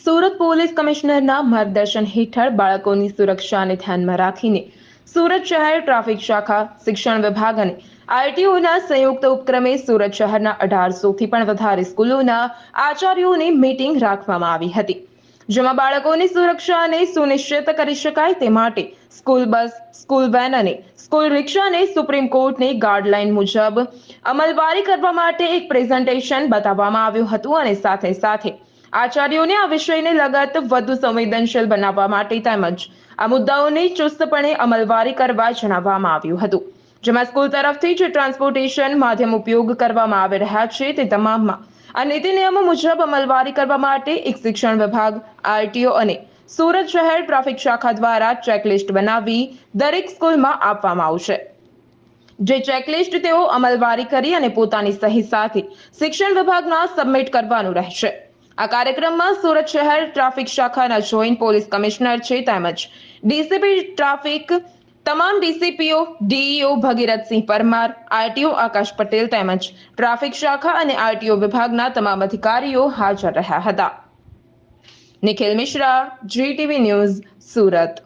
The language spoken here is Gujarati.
સુરત પોલીસ કમિશનરના માર્ગદર્શન હેઠળ બાળકોની સુરક્ષાને ધ્યાનમાં રાખીને સુરત શહેર ટ્રાફિક શાખા, શિક્ષણ વિભાગ અને આરટીઓના સંયુક્ત ઉપક્રમે સુરત શહેરના અઢારસોથી પણ વધારે સ્કૂલોના આચાર્યોની મીટિંગ રાખવામાં આવી હતી, જેમાં બાળકોની સુરક્ષાને સુનિશ્ચિત કરી શકાય તે માટે સ્કૂલ બસ, સ્કૂલ વેન અને સ્કૂલ રિક્ષાને સુપ્રીમ કોર્ટની ગાઈડલાઈન મુજબ અમલવારી કરવા માટે એક પ્રેઝન્ટેશન બતાવવામાં આવ્યું હતું અને સાથે સાથે આચાર્યોને આ વિષયને લગત વધુ સંવેદનશીલ બનાવવા માટે તેમજ આ મુદ્દાઓની ચુસ્તપણે અમલવારી કરવા જણાવવામાં આવ્યું હતું. જેમાં સ્કૂલ તરફથી જે ટ્રાન્સપોર્ટેશન માધ્યમ ઉપયોગ કરવામાં આવી રહ્યા છે તે તમામમાં આ નીતિ નિયમો મુજબ અમલવારી કરવા માટે એક શિક્ષણ વિભાગ, આરટીઓ અને સુરત શહેર ટ્રાફિક શાખા દ્વારા ચેકલિસ્ટ બનાવી દરેક સ્કૂલમાં આપવામાં આવશે. જે ચેકલિસ્ટ તેઓ અમલવારી કરી અને પોતાની સહી સાથે શિક્ષણ વિભાગમાં સબમિટ કરવાનું રહેશે. આ કાર્યક્રમમાં સુરત શહેર ટ્રાફિક શાખાના જોઈન્ટ પોલીસ કમિશનર છે તેમજ ડીસીપી ટ્રાફિક, તમામ ડીસીપીઓ, ડીઈઓ ભગીરથસિંહ પરમાર, આરટીઓ આકાશ પટેલ તેમજ ટ્રાફિક શાખા અને આરટીઓ વિભાગના તમામ અધિકારીઓ હાજર રહ્યા હતા. Nikhil Mishra, GTV news Surat.